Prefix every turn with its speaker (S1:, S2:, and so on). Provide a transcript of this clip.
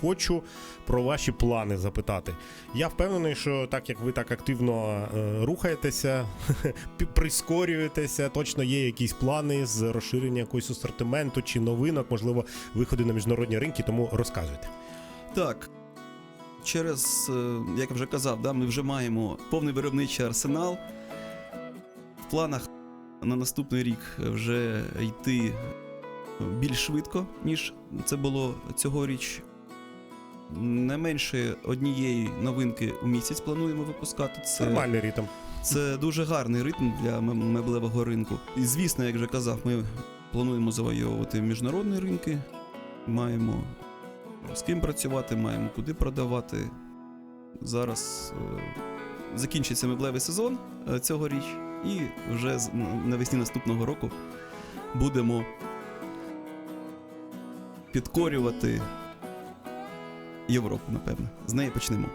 S1: хочу про ваші плани запитати. Я впевнений, що так як ви так активно е, рухаєтеся, прискорюєтеся, точно є якісь плани з розширення якогось асортименту чи новинок, можливо, виходи на міжнародні ринки, тому розказуйте.
S2: Так. Через, е, як я вже казав, да, ми вже маємо повний виробничий арсенал. В планах на наступний рік вже йти більш швидко, ніж це було цьогоріч. Не менше однієї новинки у місяць плануємо випускати. Це
S1: Нормальний ритм.
S2: Це дуже гарний ритм для меблевого ринку. І звісно, як вже казав, ми плануємо завойовувати міжнародні ринки, маємо з ким працювати, маємо куди продавати. Зараз е, закінчиться меблевий сезон е, цьогоріч, і вже з- навесні наступного року будемо підкорювати Європу, напевно. З неї почнемо.